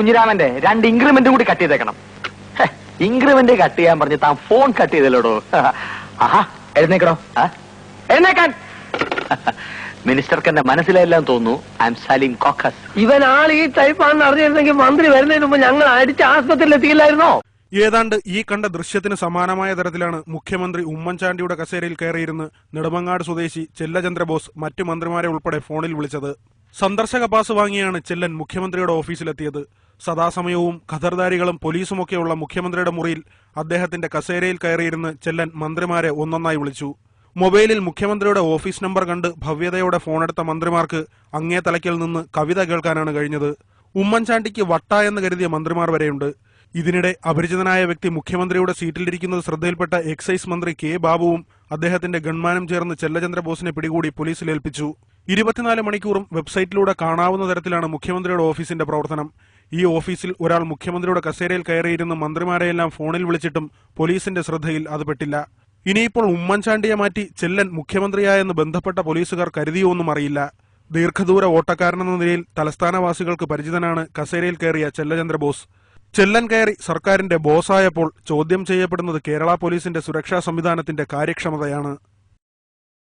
കുഞ്ഞിരാമന്റെ രണ്ട് ഇൻക്രിമെന്റും കൂടി കട്ട് ചെയ്തേക്കണം. ഇൻക്രിമെന്റ് കട്ട് ചെയ്യാൻ പറഞ്ഞ് താൻ ഫോൺ കട്ട് ചെയ്തല്ലോടോ? ആഹാ എഴുന്നേക്കണോ ആ? എഴുന്നേക്കാൻ. മിനിസ്റ്റർക്ക് എന്റെ മനസ്സിലെല്ലാം തോന്നുന്നു. ഐ എം സലീം കോക്കസ് ഇവൻ ആൾ ഈ ടൈപ്പാണെന്ന് അറിഞ്ഞിരുന്നെങ്കിൽ മന്ത്രി വരുന്നതിന് മുമ്പ് ഞങ്ങൾ അടിച്ച് ആസ്പത്രിയിൽ എത്തിയില്ലായിരുന്നോ? ഏതാണ്ട് ഈ കണ്ട ദൃശ്യത്തിന് സമാനമായ തരത്തിലാണ് മുഖ്യമന്ത്രി ഉമ്മൻചാണ്ടിയുടെ കസേരയിൽ കയറിയിരുന്ന് നെടുമങ്ങാട് സ്വദേശി ചെല്ലചന്ദ്ര ബോസ് മറ്റു മന്ത്രിമാരെ ഉൾപ്പെടെ ഫോണിൽ വിളിച്ചത്. സന്ദർശക പാസ് വാങ്ങിയാണ് ചെല്ലൻ മുഖ്യമന്ത്രിയുടെ ഓഫീസിലെത്തിയത്. സദാസമയവും ഖദർദാരികളും പോലീസുമൊക്കെയുള്ള മുഖ്യമന്ത്രിയുടെ മുറിയിൽ അദ്ദേഹത്തിന്റെ കസേരയിൽ കയറിയിരുന്ന് ചെല്ലൻ മന്ത്രിമാരെ ഒന്നൊന്നായി വിളിച്ചു. മൊബൈലിൽ മുഖ്യമന്ത്രിയുടെ ഓഫീസ് നമ്പർ കണ്ട് ഭവ്യതയോടെ ഫോണെടുത്ത മന്ത്രിമാർക്ക് അങ്ങേ തലയ്ക്കൽ നിന്ന് കവിത കേൾക്കാനാണ് കഴിഞ്ഞത്. ഉമ്മൻചാണ്ടിക്ക് വട്ട എന്ന് കരുതിയ മന്ത്രിമാർ വരെയുണ്ട്. ഇതിനിടെ അപരിചിതനായ വ്യക്തി മുഖ്യമന്ത്രിയുടെ സീറ്റിലിരിക്കുന്നത് ശ്രദ്ധയിൽപ്പെട്ട എക്സൈസ് മന്ത്രി കെ ബാബുവും അദ്ദേഹത്തിന്റെ ഗൺമാനും ചേർന്ന് ചെല്ലചന്ദ്ര ബോസിനെ പിടികൂടി പോലീസിൽ ഏൽപ്പിച്ചു. ഇരുപത്തിനാല് മണിക്കൂറും വെബ്സൈറ്റിലൂടെ കാണാവുന്ന തരത്തിലാണ് മുഖ്യമന്ത്രിയുടെ ഓഫീസിന്റെ പ്രവർത്തനം. ഈ ഓഫീസിൽ ഒരാൾ മുഖ്യമന്ത്രിയുടെ കസേരയിൽ കയറിയിരുന്ന മന്ത്രിമാരെയെല്ലാം ഫോണിൽ വിളിച്ചിട്ടും പോലീസിന്റെ ശ്രദ്ധയിൽ അത് പെട്ടില്ല. ഇനിയിപ്പോൾ ഉമ്മൻചാണ്ടിയെ മാറ്റി ചെല്ലൻ മുഖ്യമന്ത്രിയായെന്ന് ബന്ധപ്പെട്ട പോലീസുകാർ കരുതിയോ കരുതിയോന്നും അറിയില്ല. ദീർഘദൂര ഓട്ടക്കാരനെന്ന നിലയിൽ തലസ്ഥാനവാസികൾക്ക് പരിചിതനാണ് കസേരയിൽ കയറിയ ചെല്ലചന്ദ്രബോസ് ചെല്ലൻ കയറി സർക്കാരിന്റെ ബോസായപ്പോൾ ചോദ്യം ചെയ്യപ്പെടുന്നത് കേരള പോലീസിന്റെ സുരക്ഷാ സംവിധാനത്തിന്റെ കാര്യക്ഷമതയാണ്.